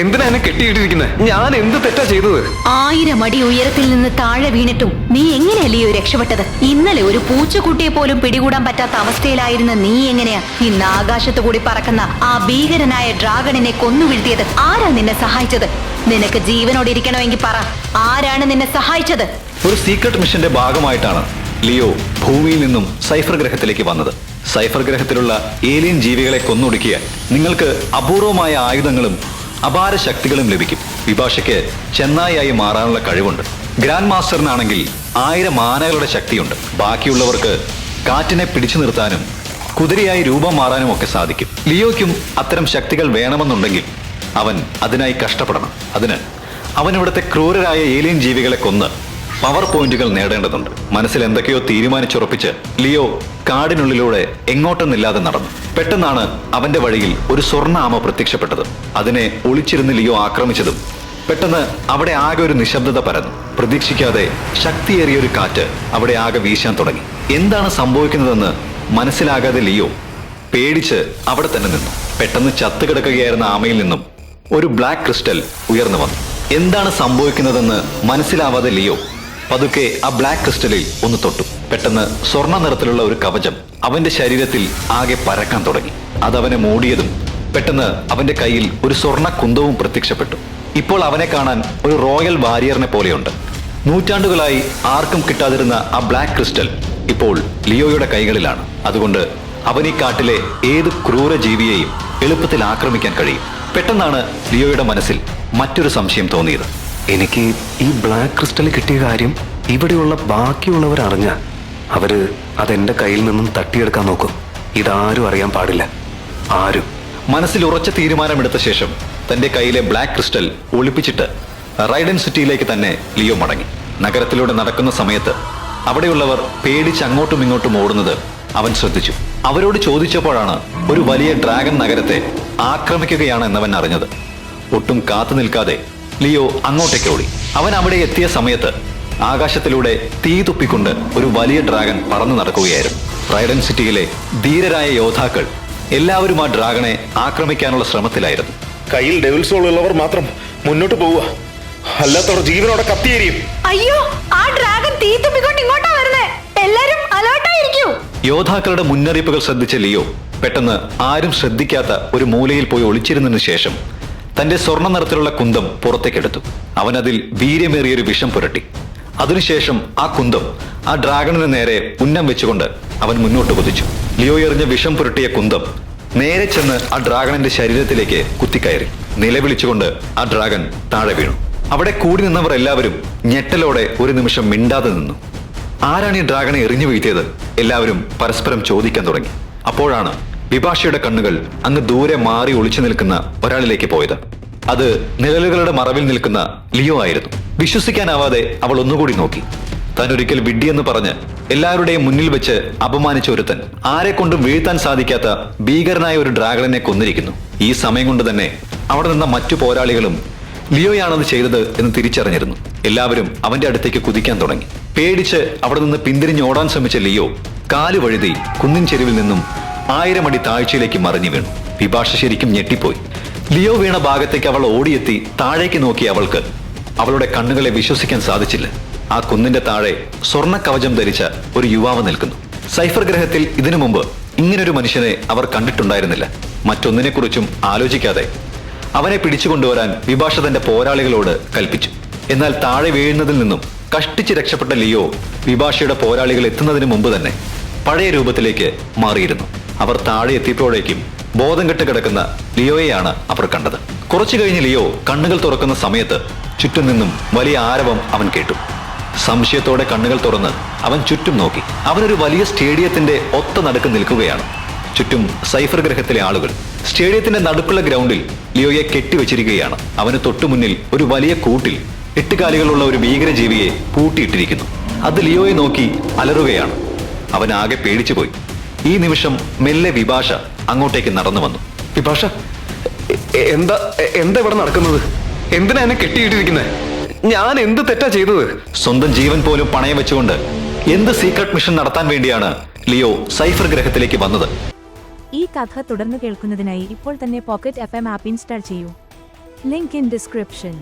എന്തിനാ എന്നെ കെട്ടിയിട്ടിരിക്കുന്നത് ഞാൻ എന്ത് തെറ്റാ ചെയ്തത്? ആയിരം അടി ഉയരത്തിൽ നിന്ന് താഴെ വീണിട്ടും നീ എങ്ങനെയല്ലയോ രക്ഷപ്പെട്ടത്? ഇന്നലെ ഒരു പൂച്ചക്കുട്ടിയെ പോലും പിടികൂടാൻ പറ്റാത്ത അവസ്ഥയിലായിരുന്ന നീ എങ്ങനെയാ ഇന്ന് ആകാശത്തു കൂടി പറക്കുന്ന ആ ഭീകരനായ ഡ്രാഗണിനെ കൊന്നു വീഴ്ത്തിയത്? ആരാ നിന്നെ സഹായിച്ചത്? നിനക്ക് ജീവനോടെ ഇരിക്കണമെങ്കിൽ പറ. ആരാണ് നിന്നെ സഹായിച്ചത്? ഒരു സീക്രട്ട് മിഷന്റെ ഭാഗമായിട്ടാണ് ലിയോ ഭൂമിയിൽ നിന്നും സൈഫർ ഗ്രഹത്തിലേക്ക് വന്നത്. സൈഫർ ഗ്രഹത്തിലുള്ള ഏലിയൻ ജീവികളെ കൊന്നൊടുക്കിയാൽ നിങ്ങൾക്ക് അപൂർവമായ ആയുധങ്ങളും അപാര ശക്തികളും ലഭിക്കും. വിഭാഷയ്ക്ക് ചെന്നായി മാറാനുള്ള കഴിവുണ്ട്. ഗ്രാൻഡ് മാസ്റ്ററിനാണെങ്കിൽ ആയിരം ആനകളുടെ ശക്തിയുണ്ട്. ബാക്കിയുള്ളവർക്ക് കാറ്റിനെ പിടിച്ചു നിർത്താനും കുതിരയായി രൂപം മാറാനും ഒക്കെ സാധിക്കും. ലിയോയ്ക്കും അത്തരം ശക്തികൾ വേണമെന്നുണ്ടെങ്കിൽ അവൻ അതിനായി കഷ്ടപ്പെടണം. അതിന് അവൻ ഇവിടുത്തെ ക്രൂരരായ ഏലിയൻ ജീവികളെ കൊന്ന് പവർ പോയിന്റുകൾ നേടേണ്ടതുണ്ട്. മനസ്സിൽ എന്തൊക്കെയോ തീരുമാനിച്ചുറപ്പിച്ച് ലിയോ കാടിനുള്ളിലൂടെ എങ്ങോട്ടെന്നില്ലാതെ നടന്നു. പെട്ടെന്നാണ് അവന്റെ വഴിയിൽ ഒരു സ്വർണ ആമ പ്രത്യക്ഷപ്പെട്ടത്. അതിനെ ഒളിച്ചിരുന്ന് ലിയോ ആക്രമിച്ചതും. പെട്ടെന്ന് അവിടെ ആകെ ഒരു നിശബ്ദത പരന്നു. പ്രതീക്ഷിക്കാതെ ശക്തിയേറിയ ഒരു കാറ്റ് അവിടെ ആകെ വീശാൻ തുടങ്ങി. എന്താണ് സംഭവിക്കുന്നതെന്ന് മനസ്സിലാകാതെ ലിയോ പേടിച്ച് അവിടെ തന്നെ നിന്നു. പെട്ടെന്ന് ചത്തുകിടക്കുകയായിരുന്ന ആമയിൽ നിന്നും ഒരു ബ്ലാക്ക് ക്രിസ്റ്റൽ ഉയർന്നു വന്നു. എന്താണ് സംഭവിക്കുന്നതെന്ന് മനസ്സിലാവാതെ ലിയോ പതുക്കെ ആ ബ്ലാക്ക് ക്രിസ്റ്റലിൽ ഒന്ന് തൊട്ടു. പെട്ടെന്ന് സ്വർണ നിറത്തിലുള്ള ഒരു കവചം അവന്റെ ശരീരത്തിൽ ആകെ പരക്കാൻ തുടങ്ങി. അതവനെ മൂടിയതും പെട്ടെന്ന് അവന്റെ കയ്യിൽ ഒരു സ്വർണ കുന്തവും പ്രത്യക്ഷപ്പെട്ടു. ഇപ്പോൾ അവനെ കാണാൻ ഒരു റോയൽ വാരിയറിനെ പോലെയുണ്ട്. നൂറ്റാണ്ടുകളായി ആർക്കും കിട്ടാതിരുന്ന ആ ബ്ലാക്ക് ക്രിസ്റ്റൽ ഇപ്പോൾ ലിയോയുടെ കൈകളിലാണ്. അതുകൊണ്ട് അവൻ ഈ കാട്ടിലെ ഏത് ക്രൂര ജീവിയെയും എളുപ്പത്തിൽ ആക്രമിക്കാൻ കഴിയും. പെട്ടെന്നാണ് ലിയോയുടെ മനസ്സിൽ മറ്റൊരു സംശയം തോന്നിയത്. എനിക്ക് ഈ ബ്ലാക്ക് ക്രിസ്റ്റൽ കിട്ടിയ കാര്യം ഇവിടെയുള്ള ബാക്കിയുള്ളവർ അറിഞ്ഞ അവർ അതെന്റെ കയ്യിൽ നിന്നും തട്ടിയെടുക്കാൻ നോക്കും. ഇതാരും അറിയാൻ പാടില്ല. ആരും. മനസ്സിൽ ഉറച്ച തീരുമാനമെടുത്ത ശേഷം തന്റെ കയ്യിലെ ബ്ലാക്ക് ക്രിസ്റ്റൽ ഒളിപ്പിച്ചിട്ട് റൈഡൻ സിറ്റിയിലേക്ക് തന്നെ ലിയോ മടങ്ങി. നഗരത്തിലൂടെ നടക്കുന്ന സമയത്ത് അവിടെയുള്ളവർ പേടിച്ച് അങ്ങോട്ടും ഇങ്ങോട്ടും ഓടുന്നത് അവൻ ശ്രദ്ധിച്ചു. അവരോട് ചോദിച്ചപ്പോഴാണ് ഒരു വലിയ ഡ്രാഗൺ നഗരത്തെ ആക്രമിക്കുകയാണ് എന്നവൻ അറിഞ്ഞത്. ഒട്ടും കാത്തു നിൽക്കാതെ ലിയോ അങ്ങോട്ടേക്ക് ഓടി. അവൻ അവിടെ എത്തിയ സമയത്ത് ആകാശത്തിലൂടെ തീ തുപ്പിക്കൊണ്ട് ഒരു വലിയ ഡ്രാഗൺ പറന്നു നടക്കുകയായിരുന്നു. റൈഡൻ സിറ്റിയിലെ ധീരരായ യോദ്ധാക്കൾ എല്ലാവരും ആ ഡ്രാഗണെ ആക്രമിക്കാനുള്ള ശ്രമത്തിലായിരുന്നു. കയ്യിൽ ഡെവിൽ സോൾ ഉള്ളവർ മാത്രം മുന്നോട്ട് പോവുക. അല്ലാത്തവർ ജീവനോടെ കത്തിയേരിയും. അയ്യോ ആ ഡ്രാഗൺ തീ തുപ്പിക്കൊണ്ട് ഇങ്ങോട്ടാ വരുന്നേ. എല്ലാരും അലേർട്ടായിരിക്കൂ. യോദ്ധാക്കളുടെ മുന്നറിയിപ്പുകൾ ശ്രദ്ധിച്ച ലിയോ പെട്ടെന്ന് ആരും ശ്രദ്ധിക്കാത്ത ഒരു മൂലയിൽ പോയി ഒളിച്ചിരുന്നതിന് ശേഷം തന്റെ സ്വർണ നിറത്തിലുള്ള കുന്തം പുറത്തേക്കെടുത്തു. അവനതിൽ വീര്യമേറിയൊരു വിഷം പുരട്ടി. അതിനുശേഷം ആ കുന്തം ആ ഡ്രാഗണിന് നേരെ ഉന്നം വെച്ചുകൊണ്ട് അവൻ മുന്നോട്ട് കുതിച്ചു. ലിയോ എറിഞ്ഞ വിഷം പുരട്ടിയ കുന്തം നേരെ ചെന്ന് ആ ഡ്രാഗണിന്റെ ശരീരത്തിലേക്ക് കുത്തിക്കയറി. നിലവിളിച്ചുകൊണ്ട് ആ ഡ്രാഗൺ താഴെ വീണു. അവിടെ കൂടി നിന്നവർ എല്ലാവരും ഞെട്ടലോടെ ഒരു നിമിഷം മിണ്ടാതെ നിന്നു. ആരാണ് ഈ ഡ്രാഗണെ എറിഞ്ഞു വീഴ്ത്തിയത്? എല്ലാവരും പരസ്പരം ചോദിക്കാൻ തുടങ്ങി. അപ്പോഴാണ് വിഭാഷയുടെ കണ്ണുകൾ അങ്ങ് ദൂരെ മാറി ഒളിച്ചു നിൽക്കുന്ന ഒരാളിലേക്ക് പോയത്. അത് നിഴലുകളുടെ മറവിൽ നിൽക്കുന്ന ലിയോ ആയിരുന്നു. വിശ്വസിക്കാനാവാതെ അവൾ ഒന്നുകൂടി നോക്കി. താൻ ഒരിക്കൽ വിഡ്ഢിയെന്ന് പറഞ്ഞ് എല്ലാവരുടെയും മുന്നിൽ വെച്ച് അപമാനിച്ച ഒരുത്തൻ ആരെ കൊണ്ടും വീഴ്ത്താൻ സാധിക്കാത്ത ഭീകരനായ ഒരു ഡ്രാഗണനെ കൊന്നിരിക്കുന്നു. ഈ സമയം കൊണ്ട് തന്നെ അവിടെ നിന്ന മറ്റു പോരാളികളും ലിയോയാണത് ചെയ്തത് എന്ന് തിരിച്ചറിഞ്ഞിരുന്നു. എല്ലാവരും അവന്റെ അടുത്തേക്ക് കുതിക്കാൻ തുടങ്ങി. പേടിച്ച് അവിടെ നിന്ന് പിന്തിരിഞ്ഞോടാൻ ശ്രമിച്ച ലിയോ കാൽ വഴുതി കുന്നിൻ ചെരുവിൽ നിന്നും ആയിരം അടി താഴ്ചയിലേക്ക് മറിഞ്ഞു വീണു. വിഭാഷ ശരിക്കും ഞെട്ടിപ്പോയി. ലിയോ വീണ ഭാഗത്തേക്ക് അവൾ ഓടിയെത്തി താഴേക്ക് നോക്കി അവൾക്ക്. അവളുടെ കണ്ണുകളെ വിശ്വസിക്കാൻ സാധിച്ചില്ല. ആ കുന്നിന്റെ താഴെ സ്വർണ കവചം ധരിച്ച ഒരു യുവാവ് നിൽക്കുന്നു. സൈഫർ ഗ്രഹത്തിൽ ഇതിനു മുമ്പ് ഇങ്ങനൊരു മനുഷ്യനെ അവർ കണ്ടിട്ടുണ്ടായിരുന്നില്ല. മറ്റൊന്നിനെക്കുറിച്ചും ആലോചിക്കാതെ അവനെ പിടിച്ചുകൊണ്ടുവരാൻ വിഭാഷ തന്റെ പോരാളികളോട് കൽപ്പിച്ചു. എന്നാൽ താഴെ വീഴുന്നതിൽ നിന്നും കഷ്ടിച്ച് രക്ഷപ്പെട്ട ലിയോ വിഭാഷയുടെ പോരാളികൾ എത്തുന്നതിന് മുമ്പ് തന്നെ പഴയ രൂപത്തിലേക്ക് മാറിയിരുന്നു. അവർ താഴെ എത്തിയപ്പോഴേക്കും ബോധം കെട്ട് കിടക്കുന്ന ലിയോയെയാണ് അവർ കണ്ടത്. കുറച്ചു കഴിഞ്ഞ് ലിയോ കണ്ണുകൾ തുറക്കുന്ന സമയത്ത് ചുറ്റും നിന്നും വലിയ ആരവം അവൻ കേട്ടു. സംശയത്തോടെ കണ്ണുകൾ തുറന്ന് അവൻ ചുറ്റും നോക്കി. അവനൊരു വലിയ സ്റ്റേഡിയത്തിന്റെ ഒത്ത നടുക്ക് നിൽക്കുകയാണ്. ചുറ്റും സൈഫർ ഗ്രഹത്തിലെ ആളുകൾ. സ്റ്റേഡിയത്തിന്റെ നടുക്കുള്ള ഗ്രൗണ്ടിൽ ലിയോയെ കെട്ടിവെച്ചിരിക്കുകയാണ്. അവന് തൊട്ടുമുന്നിൽ ഒരു വലിയ കൂട്ടിൽ എട്ടുകാലികളുള്ള ഒരു ഭീകരജീവിയെ പൂട്ടിയിട്ടിരിക്കുന്നു. അത് ലിയോയെ നോക്കി അലറുകയാണ്. അവൻ ആകെ പേടിച്ചുപോയി. ഈ നിമിഷം മെല്ലെ വിഭാഷ അങ്ങോട്ടേക്ക് നടന്നു വന്നു. വിഭാഷ എന്താ എന്താ ഇവിടെ നടക്കുന്നത്? എന്തിനാ എന്നെ കെട്ടിയിട്ടിരിക്കുന്നത് ഞാൻ എന്ത് തെറ്റാ ചെയ്തത്? സ്വന്തം ജീവൻ പോലും പണയം വെച്ചുകൊണ്ട് എന്ത് സീക്രട്ട് മിഷൻ നടത്താൻ വേണ്ടിയാണ് ലിയോ സൈഫർ ഗ്രഹത്തിലേക്ക് വന്നത്? ഈ കഥ തുടർന്ന് കേൾക്കുന്നതിനായി ഇപ്പോൾ തന്നെ pocket F M app install ചെയ്യൂ. Link in description.